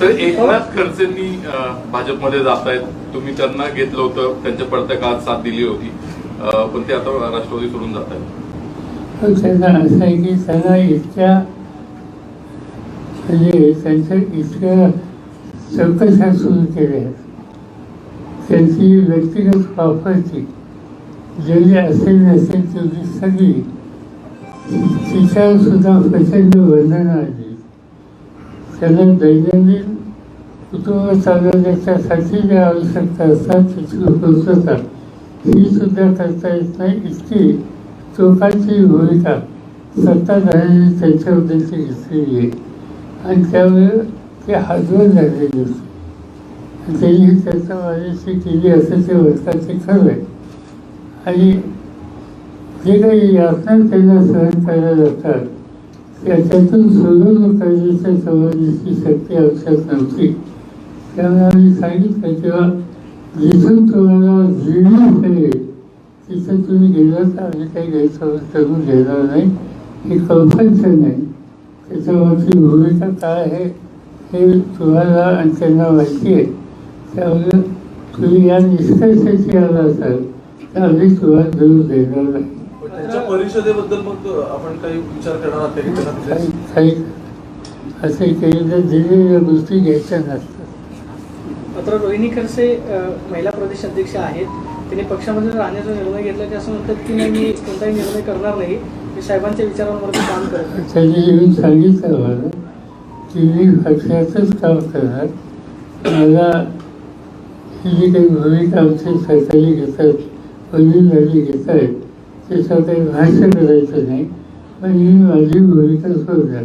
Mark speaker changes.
Speaker 1: तर एकनाथ खडसेंनी भाजपमध्ये जात आहेत तुम्ही त्यांना घेतलं होतं. त्यांच्या पडत्या काळात साथ दिली होती. पण ते आता राष्ट्रवादी सोडून जात आहेत
Speaker 2: त्यांना असं आहे की त्यांना इतक्या म्हणजे त्यांच्या इतक्या चौकशा सुरू केल्या आहेत त्यांची व्यक्तिगत प्रॉपर्टी जेवढी असेल नसेल तेवढी सगळी तिच्यावर सुद्धा प्रचंड वंदना आली. त्यांना दैनंदिन कुटुंब चालवण्याच्यासाठी ज्या आवश्यकता असतात त्याची पूर्तता ही सुद्धा करता येत नाही इतकी चोखाची भूमिका सत्ताधाऱ्यांनी त्यांच्याबद्दलची घेतलेली आहे. आणि त्यामुळे ते हातवर झालेले असते त्यांनी त्याचा माझ्याशी केली असं ते वर्षात ते खरं आहे. आणि जे काही यातना त्यांना सहन करायला जातात त्याच्यातून सोडून करण्याच्या संबंधीची शक्ती आवश्यक नव्हती. त्यामुळे आम्ही सांगितलं तेव्हा जिथून तुम्हाला जीवन कळेल तिथं तुम्ही गेलं तर आम्ही काही गैरसमज करून घेणार नाही. हे कल्पनचं नाही. त्याच्यावरची भूमिका काय आहे हे तुम्हाला आणि त्यांना माहिती आहे. त्यामुळे तुम्ही या निष्कर्षाची आला असाल तर आम्ही तुम्हाला देऊ देणार नाही.
Speaker 3: त्यांच्या परिषदेबद्दल मग आपण काही विचार करणार
Speaker 2: काही असे केले दिलेल्या गोष्टी घ्यायच्या नसतात
Speaker 4: मात्र रोहिणी खडसे अ, महिला प्रदेश अध्यक्ष आहेत. त्यांनी पक्षामध्ये राहण्याचा निर्णय घेतला. ते असं म्हणतात की नाही मी कोणताही निर्णय करणार नाही. मी साहेबांच्या विचारांवरती काम करत आहे.
Speaker 2: त्यांनी येऊन सांगितलं मला की मी पक्षाचंच काम करणार. मला ही जी काही भूमिका आमचे सरकारी घेतात वडीलधारी घेत आहेत त्याच्यावर काही भाषण करायचं नाही. पण मी माझी भूमिका सोडणार